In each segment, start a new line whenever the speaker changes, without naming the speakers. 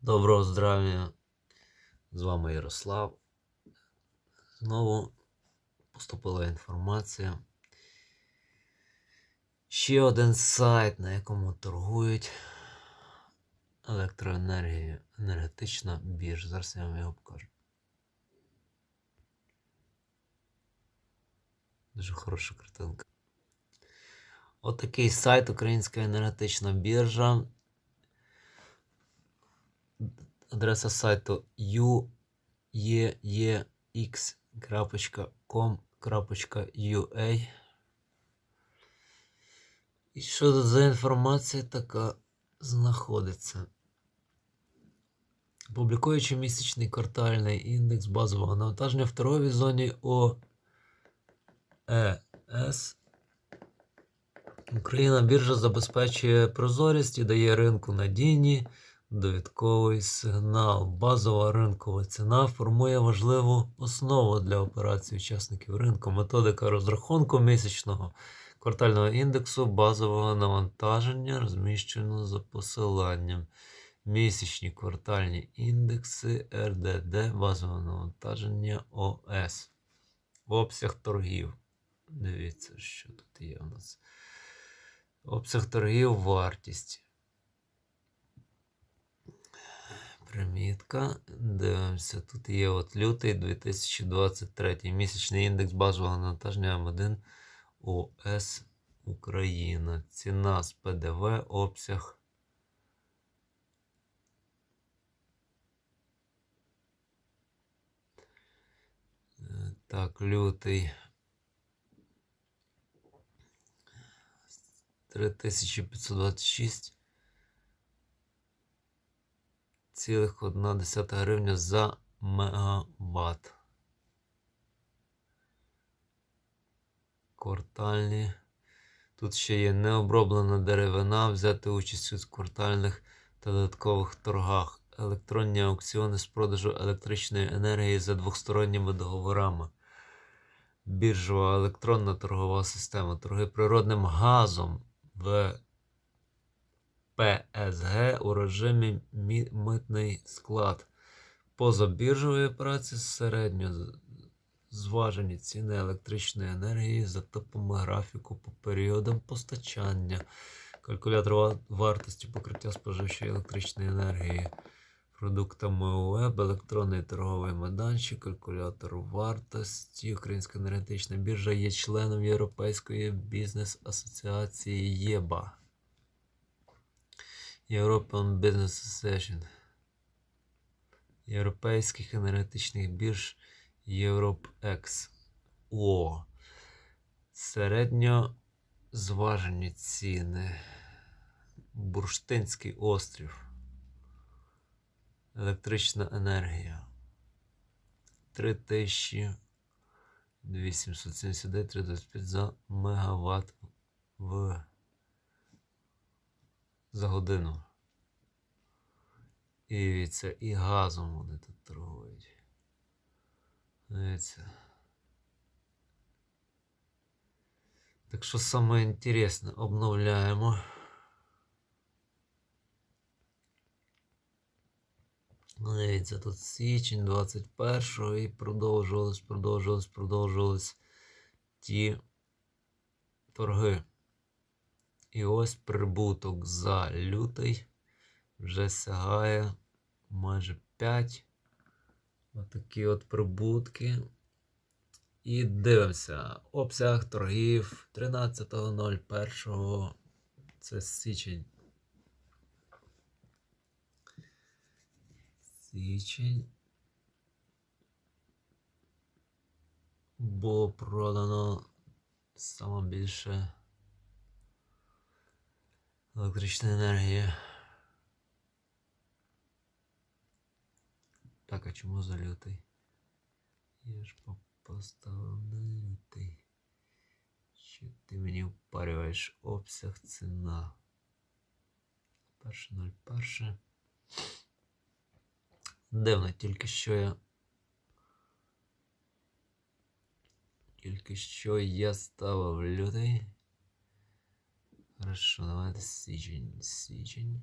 Доброго здравия! З вами Ярослав. Знову поступила інформація. Ще один сайт, на якому торгують електроенергією. Енергетична біржа. Зараз я вам його покажу. Дуже хороша картинка. Отакий сайт Українська енергетична біржа. Адреса сайту ueex.com.ua. І що тут за інформація така знаходиться? Публікуючи місячний квартальний індекс базового навантаження в торговій зоні ОЕС Україна біржа забезпечує прозорість і дає ринку надійні довідковий сигнал. Базова ринкова ціна формує важливу основу для операцій учасників ринку. Методика розрахунку місячного квартального індексу базового навантаження розміщено за посиланням. Місячні квартальні індекси РДД базового навантаження ОС. Обсяг торгів. Дивіться, що тут є у нас. Обсяг торгів, вартість. Примітка. Дивимося. Тут є от лютий 2023 місячний індекс базового навантаження М1 ОС Україна. Ціна з ПДВ, обсяг. Так, лютий. 3526 цілих 1 гривня за мегаватт. Квартальні. Тут ще є необроблена деревина, взяти участь у квартальних та додаткових торгах. Електронні аукціони з продажу електричної енергії за двосторонніми договорами. Біржова електронна торгова система. Торги природним газом в ПСГ у режимі митний склад. Позабіржової операції середньо зважені ціни електричної енергії за типами графіку по періодам постачання. Калькулятор вартості покриття споживчої електричної енергії продуктами УЕБ, електронний торговий майданчик, калькулятор вартості. Українська енергетична біржа є членом Європейської бізнес-асоціації ЄБА. European Business Association. Європейських енергетичних бірж EuropeX. О. Середньо зважені ціни. Бурштинський острів. Електрична енергія. 3879,35 за мегаватт в за годину. І дивіться, і газом вони тут торгують. Дивіться. Так що саме інтересне, обновляємо. Ну, дивіться, тут січень 21-го і продовжувались, продовжувались, продовжувались ті торги. І ось прибуток за лютий вже сягає майже 5. Отакі от прибутки. І дивимося. Обсяг торгів 13.01. Це січень. Січень. Було продано саме більше електричної енергії. Так, а чому за лютий? Я ж по- поставив на лютий. Що ти мені впарюєш обсяг ціна? Перше 01. Дивно, тільки що я. Тільки що я ставив лютий. Хорошо, давайте січень. Січень.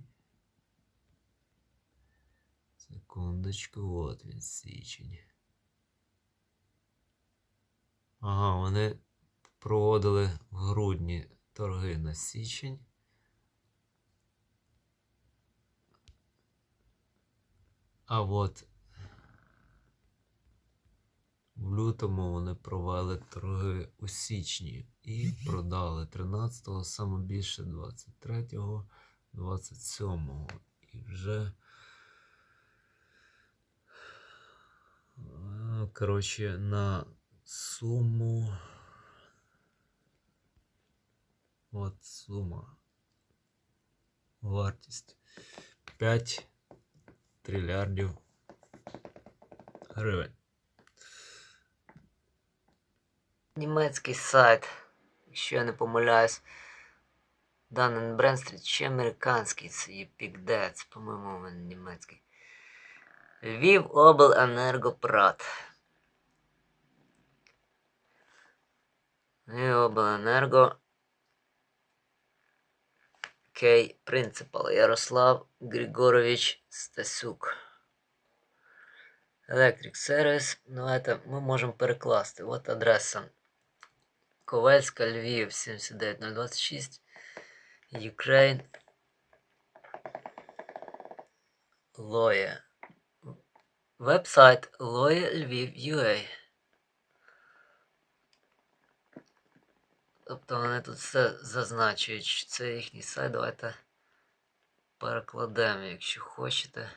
Секундочку, от він січень. Ага, вони проводили в грудні торги на січень. А от в лютому вони провели торги у січні і продали 13-го, саме більше 23-го, 27-го. І вже. е, Коротше, на суму. От сума. Вартість 5 трильярдів гривень. Німецький сайт, якщо я не помиляюсь. Данен Бренстріт чи американський, це є PicDeads, по-моєму, він німецький. Львів обленергопрат. Львів обленерго. Кей Принципал Ярослав Григорович Стасюк. Electric Service. Ну, это ми можемо перекласти. От адреса. Ковельська, Львів, 79026. Ukraine. Лоє. Вебсайт Лоє Львів UA. Тобто вони тут все зазначують, що це їхній сайт. Давайте перекладемо, якщо хочете,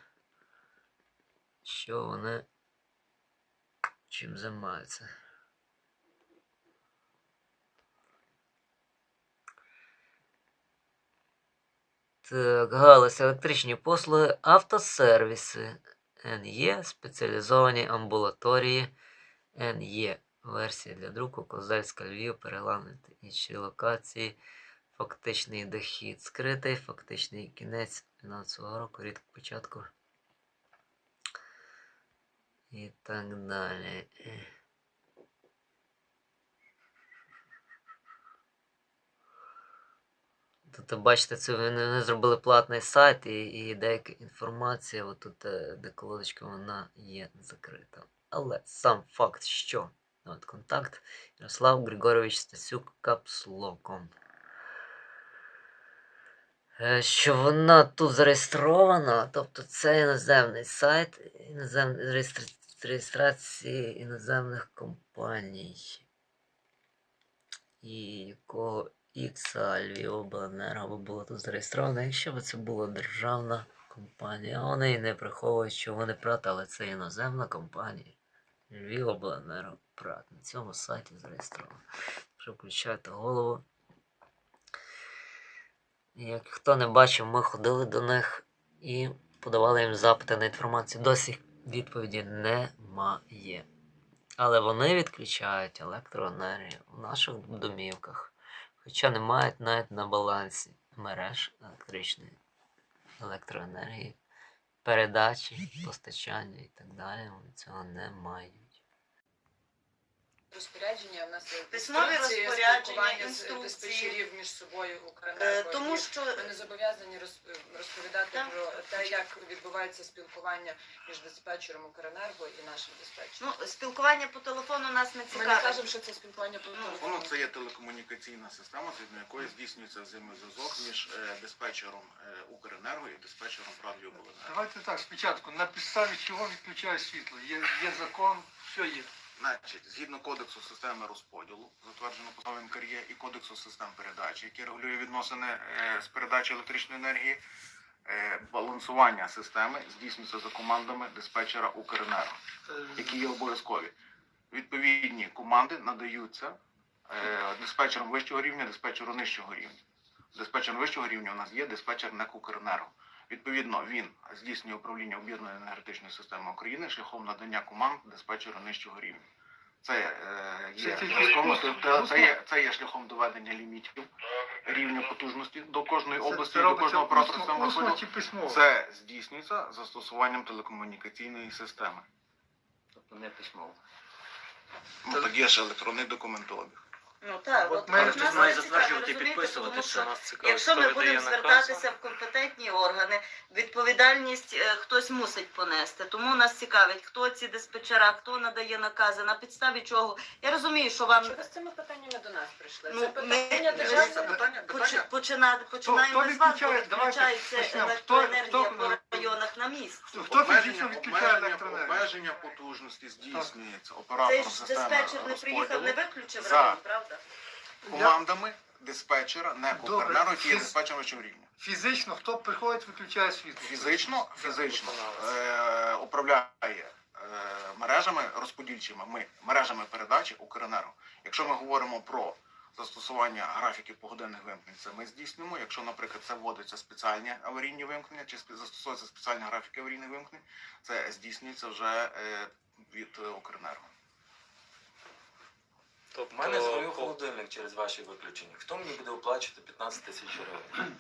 що вони чим займаються. Так, галузь електричні послуги, автосервіси, НЄ, спеціалізовані амбулаторії, НЄ. Версія для друку, Козельська, Львів, переглянути інші локації, фактичний дохід скритий, фактичний кінець фінансового року, рік початку. І так далі. Тут бачите, це вони, зробили платний сайт і, і деяка інформація, отут, е, де колодочка, вона є закрита. Але сам факт, що от контакт Ярослав Григорович Стасюк капслоком. Е, Що вона тут зареєстрована, тобто це іноземний сайт іноземний, реєстра- реєстрації іноземних компаній. І якого Ікса Львівобленерго було тут зареєстровано, якщо б це була державна компанія. Вони не приховують, що вони прат, але це іноземна компанія. Львівобленерго прат. На цьому сайті зареєстровано. Що включайте голову. Як хто не бачив, ми ходили до них і подавали їм запити на інформацію. Досі відповіді немає. Але вони відключають електроенергію в наших домівках. Хоча не мають навіть на балансі мереж електричної електроенергії, передачі, постачання і так далі. Вони цього не мають.
Розпорядження в нас є
Письмові
інструкції,
розпорядження,
спілкування з
інструкції.
диспетчерів між собою
Е. Тому що
Ми не зобов'язані роз- розповідати
Так.
про те, як відбувається спілкування між диспетчером Укренерго і нашим диспетчером.
ну, спілкування по телефону нас не
Ми не
цікавить.
кажемо, що це спілкування по
Ну,
телефону.
Воно це є телекомунікаційна система, згідно якої здійснюється взаємозв'язок між е, диспетчером е, Укренерго і диспетчером Радіобленерго.
Давайте так, спочатку, на підставі чого відключає світло. Є, є закон, все є.
Значить, згідно кодексу системи розподілу, затверджено постановленням КРЄ, і кодексу систем передачі, який регулює відносини е, з передачі електричної енергії, е, балансування системи здійснюється за командами диспетчера Укренерго, які є обов'язкові. Відповідні команди надаються е, диспетчером вищого рівня, диспетчеру нижчого рівня. Диспетчером вищого рівня у нас є диспетчер НЕК Укренерго. Відповідно, він здійснює управління об'єднаної енергетичної системи України шляхом надання команд диспетчеру нижчого рівня. Це е, є
Це тільки
зв'язком, це, це, є, це є шляхом доведення лімітів рівня потужності до кожної області,
це
до кожного оператора
письмово.
Це здійснюється застосуванням телекомунікаційної системи.
Тобто не письмово.
Ну, так є ж електронний документообіг.
Ну так,
От
от,
ми-
от нас
має затверджувати і підписувати,
тому що
нас цікавить.
Якщо ми будемо звертатися в компетентні органи, відповідальність е, хтось мусить понести. Тому нас цікавить, хто ці диспетчера, хто надає накази, на підставі чого. Я розумію, що вам
Чого з цими питаннями до нас прийшли?
Ну,
Це питання
ми-
державної
питання,
поч- почина- починаємо
хто
з вас, бо
відключає? Давайте
відключається
почнемо.
електроенергія
Хто-
по районах на місці.
Хто фізично відключає електроенергію?
обмеження потужності здійснюється
Цей
оператором
ж
системи
диспетчер не приїхав, не
розподілу
виключив
За.
район, правда?
Командами диспетчера, не
Добре.
Укренерго, які є
Фіз-
диспетчером вищого рівня.
Фізично, хто приходить, виключає світло.
Фізично, фізично е, управляє е, мережами розподільчими, ми мережами передачі Укренерго. Якщо ми говоримо про застосування графіків погодинних вимкнень, це ми здійснюємо. Якщо, наприклад, це вводиться спеціальні аварійні вимкнення чи спе- застосовується спеціальні графіки аварійних вимкнень, це здійснюється вже е, від е, Укренерго.
Тобто,
У мене згорів холодильник через ваші виключення. Хто мені буде оплачувати 15 тисяч гривень?